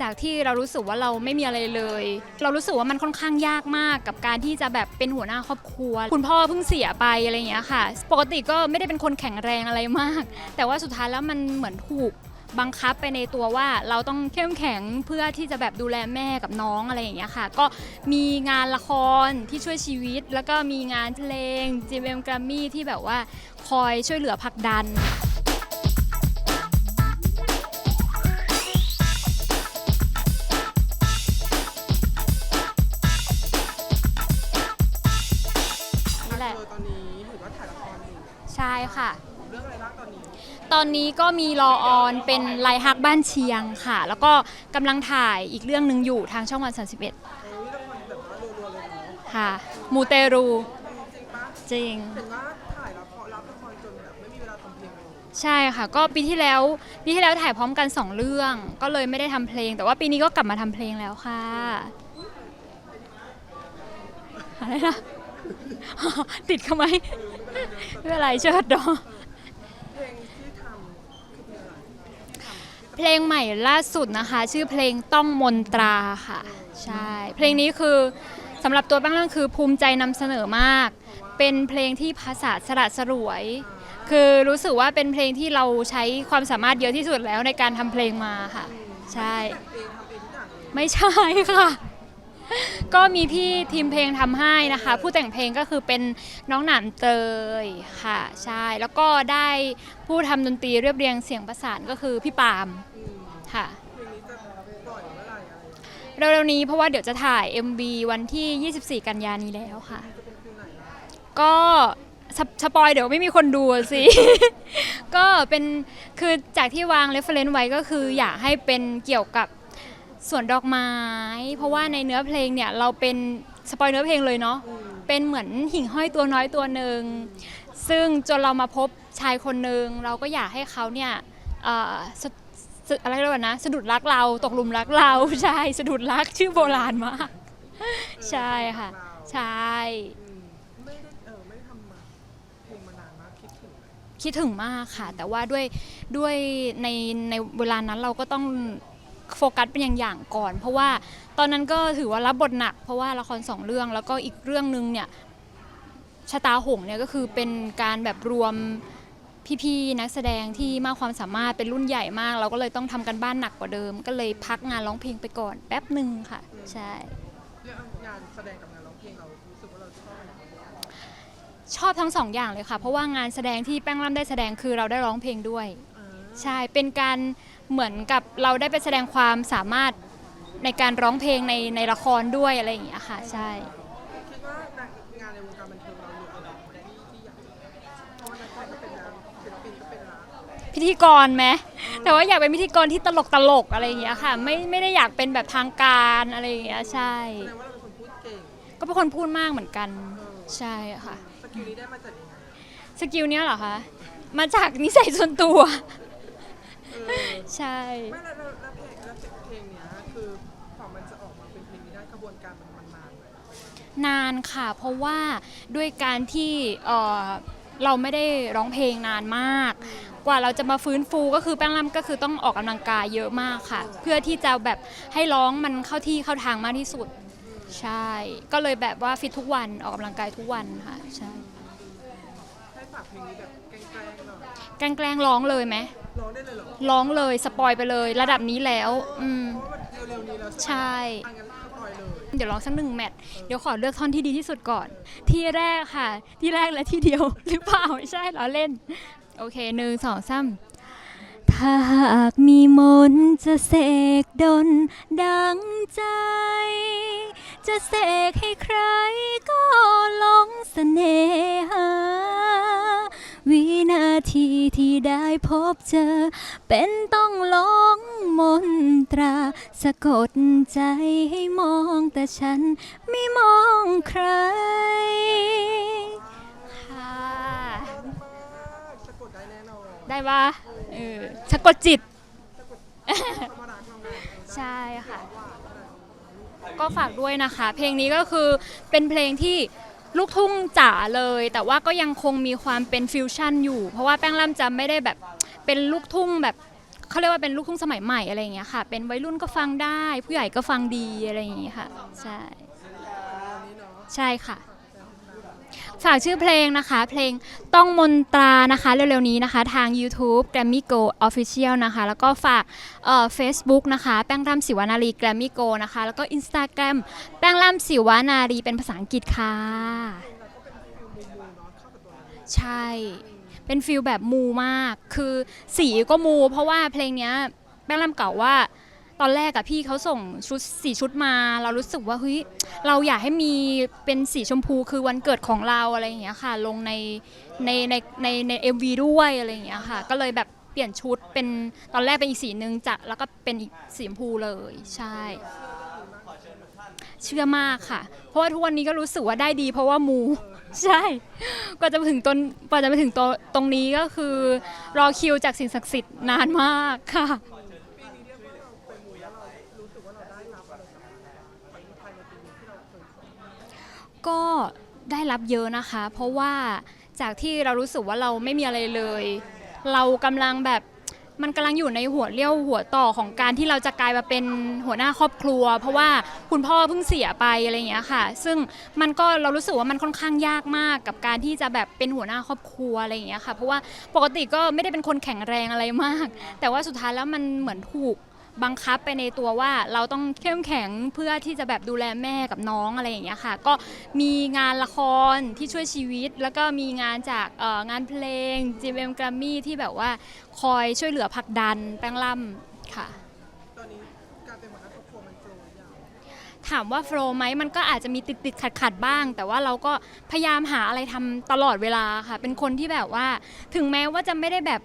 จากที่เรารู้สึกว่าเราไม่มีอะไรเลย เรารู้สึกว่ามันค่อนข้างยากมากกับการที่จะแบบเป็นหัวหน้าครอบครัว คุณพ่อเพิ่งเสียไปอะไรอย่างเงี้ยค่ะ ปกติก็ไม่ได้เป็นคนแข็งแรงอะไรมาก แต่ว่าสุดท้ายแล้วมันเหมือนถูกบังคับไปในตัวว่าเราต้องเข้มแข็งเพื่อที่จะแบบดูแลแม่กับน้องอะไรอย่างเงี้ยค่ะ ก็มีงานละครที่ช่วยชีวิต แล้วก็มีงานเพลง GMM Grammy ที่แบบว่าคอยช่วยเหลือผลักดัน ค่ะเรื่องอะไรบ้างตอนนี้ตอนนี้ก็มีรอออนเป็นลายฮักบ้านเชียงค่ะ แล้วก็กำลังถ่ายอีกเรื่องหนึ่งอยู่ทางช่องวัน31เออวิละครแบบว่ารัวๆเลยเนาะค่ะ มูเตรูจริงปะจริง เห็นว่าถ่ายละครรับละครจนแบบไม่มีเวลาทำเพลงเลยใช่ค่ะ ก็ปีที่แล้วปีที่แล้วถ่ายพร้อมกัน 2 เรื่อง ก็เลยไม่ได้ทำเพลง แต่ว่าปีนี้ก็กลับมาทำเพลงแล้วค่ะอะไรนะ ติดเขาไหม ไม่เป็นไรเชิดดอเพลงที่ทำคือเพลงอะไรเพลงใหม่ล่าสุดนะคะ ชื่อเพลงต้องมนตราค่ะ ใช่ เพลงนี้คือสำหรับตัวแป้งเรื่องคือภูมิใจนำเสนอมาก เป็นเพลงที่ภาษาสระสรวย คือรู้สึกว่าเป็นเพลงที่เราใช้ความสามารถเยอะที่สุดแล้วในการทำเพลงมาค่ะ ใช่เองทำเองทุกอย่างเลยไม่ใช่ค่ะ ก็มีพี่ทีมเพลงทำให้นะคะ ผู้แต่งเพลงก็คือเป็นน้องหนามเตยค่ะใช่แล้วก็ได้ผู้ทำดนตรีเรียบเรียงเสียงประสานก็คือพี่ปาล์มค่ะเราเร็วๆนี้เพราะว่าเดี๋ยวจะถ่าย MV วันที่ 24 กันยานี้แล้วค่ะ ก็สปสปอยเดี๋ยวไม่มีคนดูอะสิ ก็เป็นคือจากที่วาง reference ไว้ก็คืออยากให้เป็นเกี่ยวกับ สวนดอกไม้ เพราะว่าในเนื้อเพลงเนี่ยเราเป็นสปอยเนื้อเพลงเลยเนาะอืมเป็นเหมือนหิ่งห้อยตัวน้อยตัวหนึ่งซึ่งจนเรามาพบชายคนหนึ่งเราก็อยากให้เขาเนี่ยเอ่อสะสะอะไรเรียกว่านะสะดุดรักเราตกหลุมรักเรา ใช่สะดุดรักชื่อโบราณมาก ใช่ค่ะ ใช่ อืมไม่ได้เออไม่ได้ทำมาเพลงมานานมากคิดถึงไหมคิดถึงมากค่ะ แต่ว่าด้วยด้วยในในเวลานั้นเราก็ต้อง โฟกัสเป็นอย่างอย่างๆก่อน เพราะว่าตอนนั้นก็ถือว่ารับบทหนัก เพราะว่าละครสองเรื่องแล้วก็อีกเรื่องหนึ่งเนี่ยชะตาหงส์เนี่ยก็คือเป็นการแบบรวมพี่ๆนักแสดงที่มากความสามารถเป็นรุ่นใหญ่มาก เราก็เลยต้องทำกันบ้านหนักกว่าเดิม ก็เลยพักงานร้องเพลงไปก่อนแป๊บหนึ่งค่ะ ใช่เรื่องงานแสดงกับงานร้องเพลงเรารู้สึกว่าเราชอบอะไรมากกว่าชอบทั้งสองอย่างเลยค่ะ เพราะว่างานแสดงที่แป้งร่ำได้แสดงคือเราได้ร้องเพลงด้วยเออใช่เป็นการ เหมือนกับเราได้ไปแสดงความสามารถในการร้องเพลงในในละครด้วยอะไรอย่างเงี้ยค่ะ ใช่ คิดว่างานในวงการบันเทิงเราอยู่อะไรที่ที่อยากเพราะว่านักแสดงก็เป็นแล้วศิลปินก็เป็นแล้วพิธีกรไหมแต่ว่าอยากเป็นพิธีกรที่ตลกตลกอะไรอย่างเงี้ยค่ะ ไม่ไม่ได้อยากเป็นแบบทางการอะไรอย่างเงี้ยใช่ แสดงว่าเราเป็นคนพูดเก่งก็เป็นคนพูดมากเหมือนกัน ใช่ค่ะ สกิลนี้ได้มาจากยังไงสกิลเนี้ยเหรอคะ มาจากนิสัยส่วนตัว ใช่ ไม่แล้วแล้วแล้วเพลงแล้วเพลงเนี้ยคือฝั่งมันจะออกมาเป็นเพลงนี้ได้กระบวนการมันมันนานไหมนานค่ะ เพราะว่าด้วยการที่เอ่อเราไม่ได้ร้องเพลงนานมาก กว่าเราจะมาฟื้นฟูก็คือแป้งล่ำก็คือต้องออกกำลังกายเยอะมากค่ะ เพื่อที่จะแบบให้ร้องมันเข้าที่เข้าทางมากที่สุด ใช่ ก็เลยแบบว่าฟิตทุกวันออกกำลังกายทุกวันค่ะ ใช่ให้ฝากเพลงนี้แบบแกล้งๆหน่อยแกล้งๆร้องเลยไหม ร้องได้เลยเหรอร้องเลยสปอยไปเลยระดับนี้แล้ว อืม เพราะว่าเร็วๆนี้แล้วใช่อันงั้นสปอยเลย เดี๋ยวร้องสักหนึ่งแมท เดี๋ยวขอเลือกท่อนที่ดีที่สุดก่อน ที่แรกค่ะ ที่แรกและที่เดียว หรือเปล่า ไม่ใช่เหรอเล่น โอเคหนึ่งสองสามถ้าหากมีมนต์จะเสกดน ดังใจ จะเสกให้ใครก็หลงเสน่หา วินาทีที่ได้พบเจอ เป็นต้องหลงมนตรา สะกดใจให้มองแต่ฉันไม่มองใคร ค่ะ สะกดได้แน่นอนได้ปะเออสะกดจิต ธรรมดาทำไงใช่ค่ะ ก็ฝากด้วยนะคะ เพลงนี้ก็คือเป็นเพลงที่ ลูกทุ่งจ๋าเลย แต่ว่าก็ยังคงมีความเป็นฟิวชั่นอยู่ เพราะว่าแป้งล่ำจะไม่ได้แบบเป็นลูกทุ่งแบบเขาเรียกว่าเป็นลูกทุ่งสมัยใหม่อะไรอย่างเงี้ยค่ะ เป็นวัยรุ่นก็ฟังได้ ผู้ใหญ่ก็ฟังดีอะไรอย่างเงี้ยค่ะ ใช่ ใช่ค่ะ ฝากชื่อเพลงนะคะ เพลงต้องมนตรานะคะ เร็วๆนี้นะคะ ทาง YouTube Grammy Go Official นะคะ แล้วก็ฝากเอ่อ Facebook นะคะ แป้งร่ำสิวานารี Grammy Go นะคะ แล้วก็ Instagram แป้งร่ำสิวานารีเป็นภาษาอังกฤษค่ะ ใช่ เป็นฟิลแบบมูมาก คือสีก็มู เพราะว่าเพลงเนี้ยแป้งร่ำเก่าว่า ตอนแรกอะพี่เขาส่งชุดสีชุดมา เรารู้สึกว่าเฮ้ยเราอยากให้มีเป็นสีชมพูคือวันเกิดของเราอะไรอย่างเงี้ยค่ะ ลงในในในในในเอ็มวีด้วยอะไรอย่างเงี้ยค่ะ ก็เลยแบบเปลี่ยนชุดเป็นตอนแรกเป็นอีกสีหนึ่งจากแล้วก็เป็นอีกสีชมพูเลยใช่ เชื่อมากค่ะ เพราะว่าทุกวันนี้ก็รู้สึกว่าได้ดี เพราะว่ามู ใช่กว่าจะไปถึงตนกว่าจะไปถึงตัวตรงนี้ก็คือ รอคิวจากสิ่งศักดิ์สิทธิ์นานมากค่ะ ก็ได้รับเยอะนะคะ เพราะว่าจากที่เรารู้สึกว่าเราไม่มีอะไรเลย เรากำลังแบบมันกำลังอยู่ในหัวเลี้ยวหัวต่อของการที่เราจะกลายมาเป็นหัวหน้าครอบครัว เพราะว่าคุณพ่อเพิ่งเสียไปอะไรอย่างเงี้ยค่ะ ซึ่งมันก็เรารู้สึกว่ามันค่อนข้างยากมากกับการที่จะแบบเป็นหัวหน้าครอบครัวอะไรอย่างเงี้ยค่ะ เพราะว่าปกติก็ไม่ได้เป็นคนแข็งแรงอะไรมาก แต่ว่าสุดท้ายแล้วมันเหมือนถูก บังคับไปในตัวว่าเราต้องเข้มแข็งเพื่อที่จะแบบดูแลแม่กับน้องอะไรอย่างเงี้ยค่ะ ก็มีงานละครที่ช่วยชีวิต แล้วก็มีงานจากงานเพลง GMM Grammy ที่แบบว่าคอยช่วยเหลือผลักดันแป้งล่ำค่ะตอนนี้การเป็นหัวหน้าครอบครัวมันโปรยาวถามว่าโฟล์ไหมมันก็อาจจะมีติดติดขัดขัดบ้าง แต่ว่าเราก็พยายามหาอะไรทำตลอดเวลาค่ะ เป็นคนที่แบบว่า ถึงแม้ว่าจะไม่ได้แบบ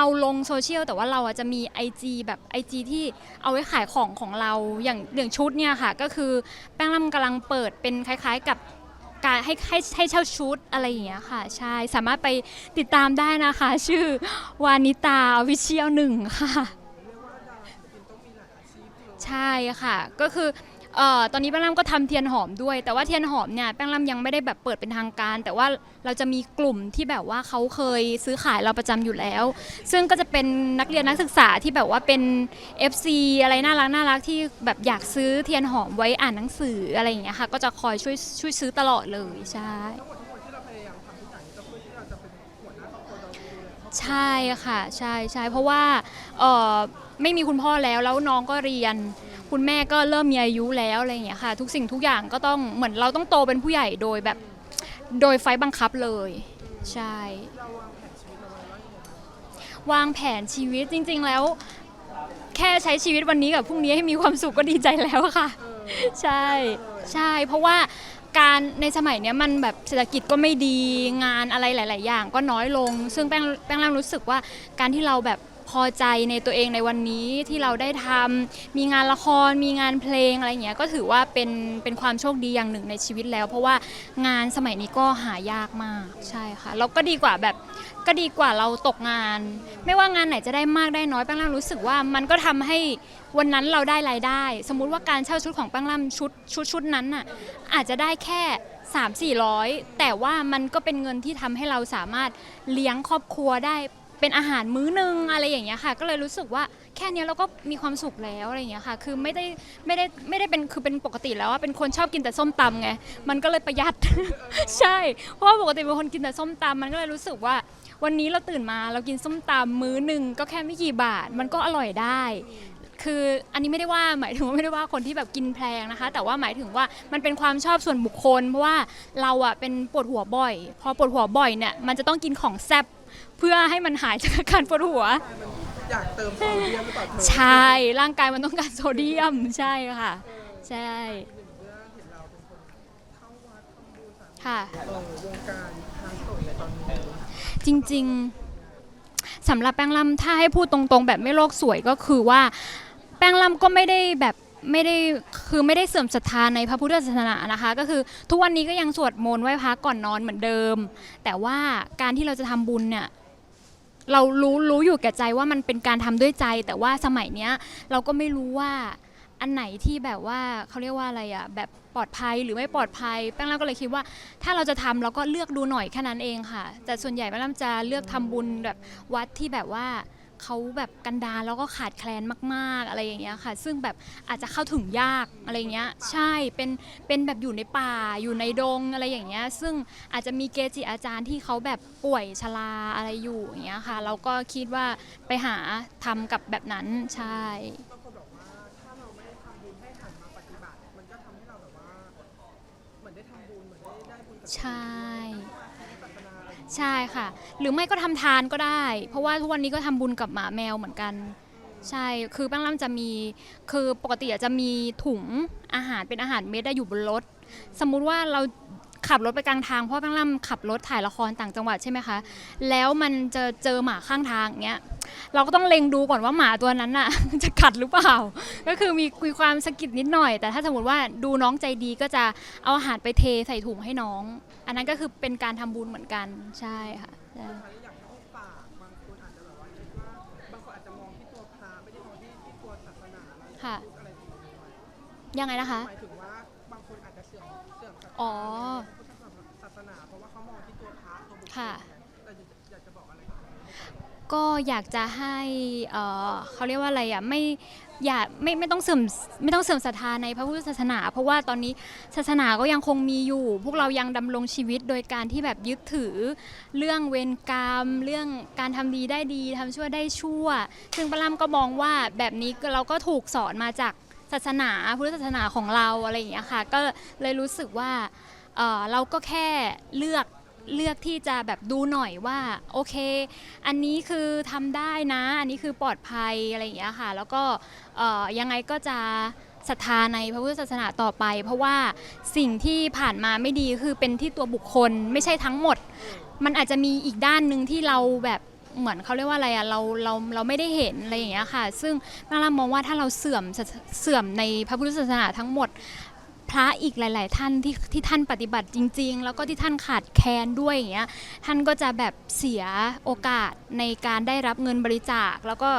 เอาลงโซเชียลแต่ว่าเราอะจะมี IG แบบ IG ที่เอาไว้ขายของของเราอย่างอย่างชุดเนี่ยค่ะ ก็คือแป้งล่ำกำลังเปิดเป็นคล้าย ๆกับการให้ให้ให้เช่าชุดอะไรอย่างเงี้ยค่ะ ใช่สามารถไปติดตามได้นะคะ ชื่อวานิตาวิเชียลหนึ่งค่ะ ใช่ค่ะ ก็คือ เอ่อตอนนี้แป้งล่ำก็ทำเทียนหอมด้วย แต่ว่าเทียนหอมเนี่ยแป้งล่ำยังไม่ได้แบบเปิดเป็นทางการ แต่ว่าเราจะมีกลุ่มที่แบบว่าเขาเคยซื้อขายเราประจำอยู่แล้ว ซึ่งก็จะเป็นนักเรียนนักศึกษาที่แบบว่าเป็น FC อะไรน่ารักน่ารักที่แบบอยากซื้อเทียนหอมไว้อ่านหนังสืออะไรอย่างเงี้ยค่ะ ก็จะคอยช่วยช่วยซื้อตลอดเลยใช่ ใช่ค่ะใช่ใช่เพราะว่าเออไม่มีคุณพ่อแล้วแล้วน้องก็เรียน คุณแม่ก็เริ่มมีอายุแล้วอะไรอย่างเงี้ยค่ะ ทุกสิ่งทุกอย่างก็ต้องเหมือนเราต้องโตเป็นผู้ใหญ่โดยแบบโดยไฟล์บังคับเลย ใช่ วางแผนชีวิตจริง ๆ แล้ว แค่ใช้ชีวิตวันนี้กับพรุ่งนี้ให้มีความสุขก็ดีใจแล้วค่ะ ใช่ใช่ เพราะว่าการในสมัยเนี้ยมันแบบเศรษฐกิจก็ไม่ดีงานอะไรหลาย ๆ อย่างก็น้อยลง ซึ่งแป้งแป้งร่างรู้สึกว่าการที่เราแบบ พอใจในตัวเองในวันนี้ที่เราได้ทำมีงานละครมีงานเพลงอะไรเงี้ยก็ถือว่าเป็นเป็นความโชคดีอย่างหนึ่งในชีวิตแล้ว เพราะว่างานสมัยนี้ก็หายากมากใช่ค่ะแล้วก็ดีกว่าแบบก็ดีกว่าเราตกงาน ไม่ว่างานไหนจะได้มากได้น้อยแป้งร่างรู้สึกว่ามันก็ทำให้วันนั้นเราได้รายได้ สมมุติว่าการเช่าชุดของแป้งร่ำชุดชุดชุดนั้นน่ะอาจจะได้แค่ 3 4 0 0 แต่ว่ามันก็เป็นเงินที่ทำให้เราสามารถเลี้ยงครอบครัวได้ เป็นอาหารมื้อนึงอะไรอย่างเงี้ยค่ะ ก็เลยรู้สึกว่าแค่เนี้ยเราก็มีความสุขแล้วอะไรอย่างเงี้ยค่ะ คือไม่ได้ไม่ได้ไม่ได้เป็นคือเป็นปกติแล้วว่าเป็นคนชอบกินแต่ส้มตำไงมันก็เลยประหยัด ใช่ เพราะว่าปกติเป็นคนกินแต่ส้มตำมันก็เลยรู้สึกว่า วันนี้เราตื่นมาเรากินส้มตำมื้อหนึ่งก็แค่ไม่กี่บาท มันก็อร่อยได้ คืออันนี้ไม่ได้ว่าหมายถึงว่าไม่ได้ว่าคนที่แบบกินแพงนะคะ แต่ว่าหมายถึงว่ามันเป็นความชอบส่วนบุคคล เพราะว่าเราอะเป็นปวดหัวบ่อย พอปวดหัวบ่อยเนี่ยมันจะต้องกินของแซ่บ เพื่อให้มันหายจากอาการปวดหัว อยากเติมโซเดียมหรือเปล่าเธอใช่ร่างกายมันต้องการโซเดียมใช่ค่ะ ใช่เรื่องเห็นเราเป็นคนเข้าวัดทำบุญสาค่ะ เออวงการทางโสดในตอนนี้จริงๆสำหรับแป้งล่ำถ้าให้พูดตรงๆ แบบไม่โลกสวยก็คือว่า แป้งล่ำก็ไม่ได้แบบ ไม่ได้คือไม่ได้เสื่อมศรัทธาในพระพุทธศาสนานะคะ ก็คือทุกวันนี้ก็ยังสวดมนต์ไหว้พระก่อนนอนเหมือนเดิม แต่ว่าการที่เราจะทำบุญเนี่ยเรารู้รู้อยู่แก่ใจว่ามันเป็นการทำด้วยใจ แต่ว่าสมัยเนี้ยเราก็ไม่รู้ว่าอันไหนที่แบบว่าเขาเรียกว่าอะไรอะแบบปลอดภัยหรือไม่ปลอดภัยแป้งล่ำก็เลยคิดว่า ถ้าเราจะทำเราก็เลือกดูหน่อยแค่นั้นเองค่ะ แต่ส่วนใหญ่แม่ล่ำจะเลือกทำบุญแบบวัดที่แบบว่า เขาแบบกันดารแล้วก็ขาดแคลนมากๆอะไรอย่างเงี้ยค่ะ ซึ่งแบบอาจจะเข้าถึงยากอะไรอย่างเงี้ยใช่เป็นเป็นแบบอยู่ในป่าอยู่ในดงอะไรอย่างเงี้ยซึ่งอาจจะมีเกจิอาจารย์ที่เขาแบบป่วยชราอะไรอยู่อย่างเงี้ยค่ะ เราก็คิดว่าไปหาทำกับแบบนั้นใช่บางคนบอกว่าถ้าเราไม่ได้ทำบุญให้หันมาปฏิบัติ มันก็ทำให้เราแบบว่าเหมือนได้ทำบุญเหมือนได้ได้บุญกับใช่ ใช่ค่ะ หรือไม่ก็ทำทานก็ได้ เพราะว่าทุกวันนี้ก็ทำบุญกับหมาแมวเหมือนกัน ใช่คือแป้งล่ำจะมีคือปกติอะจะมีถุงอาหารเป็นอาหารเม็ดได้อยู่บนรถ สมมุติว่าเราขับรถไปกลางทางเพราะแป้งล่ำขับรถถ่ายละครต่างจังหวัดใช่ไหมคะ แล้วมันจะเจอหมาข้างทางเงี้ยเราก็ต้องเล็งดูก่อนว่าหมาตัวนั้นน่ะ จะกัดหรือเปล่า ก็คือมีคุยความสะกิดนิดหน่อย แต่ถ้าสมมติว่าดูน้องใจดีก็จะเอาอาหารไปเทใส่ถุงให้น้อง อันนั้นก็คือเป็นการทำบุญเหมือนกันใช่ค่ะใช่สุดท้ายแล้วอยากให้ฝากบางคนอาจจะแบบว่าคิดว่าบางคนอาจจะมองที่ตัวพระไม่ได้มองที่ที่ตัวศาสนาอะไรค่ะพูดอะไรอย่างเงี้ยยังไงนะคะหมายถึงว่าบางคนอาจจะเสื่อมเสื่อมศรัทธาอ๋อในพุทธศาสนาเพราะว่าเขามองที่ตัวพระตัวบุคคลค่ะแต่อยากจะบอกอะไรกับเขาก็อยากจะให้เอ่อเขาเรียกว่าอะไรอะไม่ อย่าไม่ไม่ต้องเสื่อมไม่ต้องเสื่อมศรัทธาในพระพุทธศาสนา เพราะว่าตอนนี้ศาสนาก็ยังคงมีอยู่ พวกเรายังดำรงชีวิตโดยการที่แบบยึดถือ เรื่องเวรกรรม เรื่องการทำดีได้ดีทำชั่วได้ชั่ว ซึ่งปาลัมก็มองว่าแบบนี้เราก็ถูกสอนมาจากศาสนาพุทธศาสนาของเราอะไรอย่างเงี้ยค่ะ ก็เลยรู้สึกว่าเออเราก็แค่เลือก เลือกที่จะแบบดูหน่อยว่าโอเค อันนี้คือทำได้นะ อันนี้คือปลอดภัยอะไรอย่างเงี้ยค่ะ แล้วก็เอ่อยังไงก็จะศรัทธาในพระพุทธศาสนาต่อไป เพราะว่าสิ่งที่ผ่านมาไม่ดีคือเป็นที่ตัวบุคคลไม่ใช่ทั้งหมด มันอาจจะมีอีกด้านหนึ่งที่เราแบบเหมือนเขาเรียกว่าอะไรอะเราเราเราไม่ได้เห็นอะไรอย่างเงี้ยค่ะ ซึ่งนารามองว่าถ้าเราเสื่อมเสื่อมในพระพุทธศาสนาทั้งหมด พระอีกหลาย ๆ ท่านที่ที่ท่านปฏิบัติจริง ๆ แล้วก็ที่ท่านขาดแคลนด้วยอย่างเงี้ยท่านก็จะแบบเสียโอกาสในการได้รับเงินบริจาค แล้วก็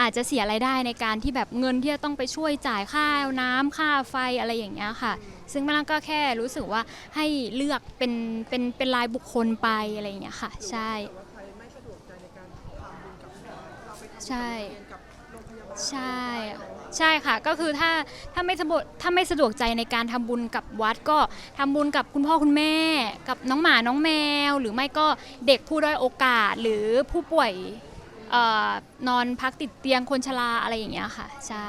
อาจจะเสียรายได้ในการที่แบบเงินที่จะต้องไปช่วยจ่ายค่าน้ำค่าไฟอะไรอย่างเงี้ยค่ะ ซึ่งแม่ล่างก็แค่รู้สึกว่าให้เลือกเป็นเป็นเป็นรายบุคคลไปอะไรอย่างเงี้ยค่ะ ใช่ใช่ ใช่ ใช่ค่ะ ก็คือถ้าถ้าไม่สะดวกถ้าไม่สะดวกใจในการทำบุญกับวัดก็ทำบุญกับคุณพ่อคุณแม่ กับน้องหมาน้องแมว หรือไม่ก็เด็กผู้ด้อยโอกาสหรือผู้ป่วยเออนอนพักติดเตียงคนชราอะไรอย่างเงี้ยค่ะ ใช่